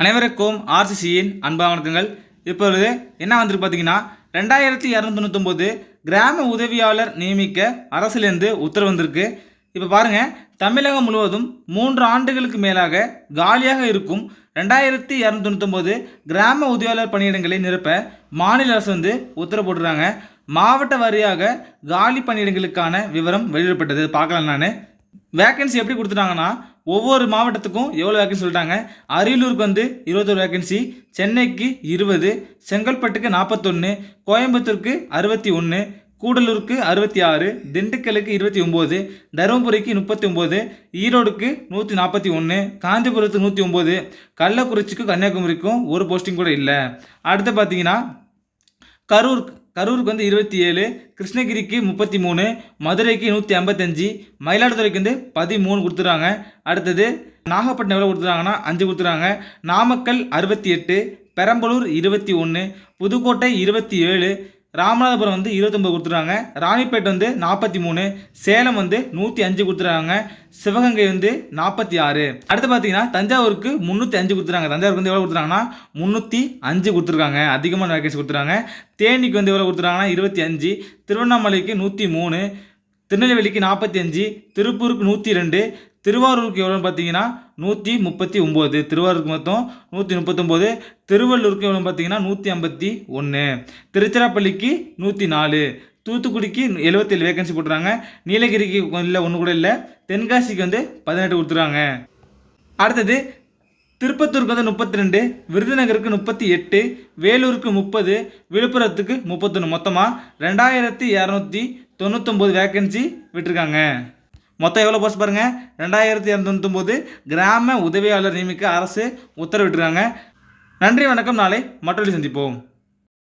அனைவருக்கும் ஆர்சிசியின் அன்பான வணக்கங்கள் இப்பொழுது என்ன வந்திருக்கு பார்த்தீங்கன்னா ரெண்டாயிரத்தி இரநூத்தி தொண்ணூத்தொம்போது கிராம உதவியாளர் நியமிக்க அரசுலேருந்து உத்தரவு வந்திருக்கு. இப்போ பாருங்க தமிழகம் முழுவதும் மூன்று ஆண்டுகளுக்கு மேலாக காலியாக இருக்கும் ரெண்டாயிரத்தி இரநூத்தி தொண்ணூத்தொம்பது கிராம உதவியாளர் பணியிடங்களை நிரப்ப மாநில அரசு வந்து உத்தரவு போட்டுருக்காங்க. மாவட்ட வாரியாக காலி பணியிடங்களுக்கான விவரம் வெளியிடப்பட்டது. பார்க்கலாம் நான். வேக்கன்சி எப்படி கொடுத்துட்டாங்கன்னா ஒவ்வொரு மாவட்டத்துக்கும் எவ்வளோ வேக்கன்சி சொல்லிட்டாங்க? அரியலூருக்கு வந்து இருபத்தொரு வேக்கன்சி சென்னைக்கு இருபது செங்கல்பட்டுக்கு நாற்பத்தொன்று கோயம்புத்தூருக்கு அறுபத்தி ஒன்று கூடலூருக்கு அறுபத்தி ஆறு திண்டுக்கலுக்கு இருபத்தி ஒம்பது தருமபுரிக்கு முப்பத்தி ஒம்பது ஈரோடுக்கு நூற்றி நாற்பத்தி ஒன்று காஞ்சிபுரத்துக்கு நூற்றி ஒம்பது கள்ளக்குறிச்சிக்கும் கன்னியாகுமரிக்கும் ஒரு போஸ்டிங் கூட இல்லை. அடுத்து பார்த்தீங்கன்னா கரூர் கரூருக்கு வந்து இருபத்தி ஏழு கிருஷ்ணகிரிக்கு முப்பத்தி மூணு மதுரைக்கு நூற்றி ஐம்பத்தஞ்சு மயிலாடுதுறைக்கு வந்து பதிமூணு கொடுத்துறாங்க. அடுத்தது நாகப்பட்டினம் எவ்வளோ கொடுத்துறாங்கன்னா அஞ்சு கொடுத்துறாங்க. நாமக்கல் அறுபத்தி எட்டு பெரம்பலூர் இருபத்தி ஒன்று புதுக்கோட்டை இருபத்தி ஏழு ராமநாதபுரம் வந்து இருபத்தொம்பது கொடுத்துருக்காங்க. ராணிப்பேட்டை வந்து நாற்பத்தி மூணு. சேலம் வந்து நூற்றி அஞ்சு கொடுத்துருக்காங்க. சிவகங்கை வந்து நாற்பத்தி ஆறு. அடுத்து பார்த்தீங்கன்னா தஞ்சாவூருக்கு முந்நூற்றி அஞ்சு கொடுத்துருக்காங்க. தஞ்சாவூருக்கு வந்து எவ்வளோ கொடுத்துருக்காங்கன்னா முந்நூற்றி அஞ்சு கொடுத்துருக்காங்க. அதிகமான வேகன்சி கொடுத்துருக்காங்க. தேனிக்கு வந்து எவ்வளோ கொடுத்துருக்காங்கன்னா இருபத்தி அஞ்சு. திருவண்ணாமலைக்கு நூற்றி மூணு. திருநெல்வேலிக்கு நாற்பத்தி அஞ்சு. திருப்பூருக்கு நூற்றி ரெண்டு திருவாரூருக்கு எவ்வளோன்னு பார்த்தீங்கன்னா நூற்றி முப்பத்தி ஒம்பது. திருவாரூருக்கு மொத்தம் நூற்றி முப்பத்தொம்போது. திருவள்ளூருக்கு எவ்வளோன்னு பார்த்தீங்கன்னா நூற்றி ஐம்பத்தி ஒன்று. திருச்சிராப்பள்ளிக்கு நூற்றி நாலு. தூத்துக்குடிக்கு எழுபத்தேழு வேகன்சி போட்டுறாங்க நீலகிரிக்கு இல்லை ஒன்று கூட இல்லை. தென்காசிக்கு வந்து பதினெட்டு கொடுத்துறாங்க அடுத்தது திருப்பத்தூருக்கு வந்து முப்பத்தி ரெண்டு விருதுநகருக்கு முப்பத்தி எட்டு வேலூருக்கு முப்பது விழுப்புரத்துக்கு முப்பத்தொன்று மொத்தமாக ரெண்டாயிரத்தி இரநூத்தி தொண்ணூத்தொம்பது வேக்கன்சி விட்டுருக்காங்க. மொத்தம் எவ்வளோ போஸ்ட் பாருங்கள் ரெண்டாயிரத்தி இரநூத்தொம்போது கிராம உதவியாளர் நியமிக்க அரசு உத்தரவிட்டுருக்காங்க. நன்றி வணக்கம். நாளை மற்றொரு சந்திப்போம்.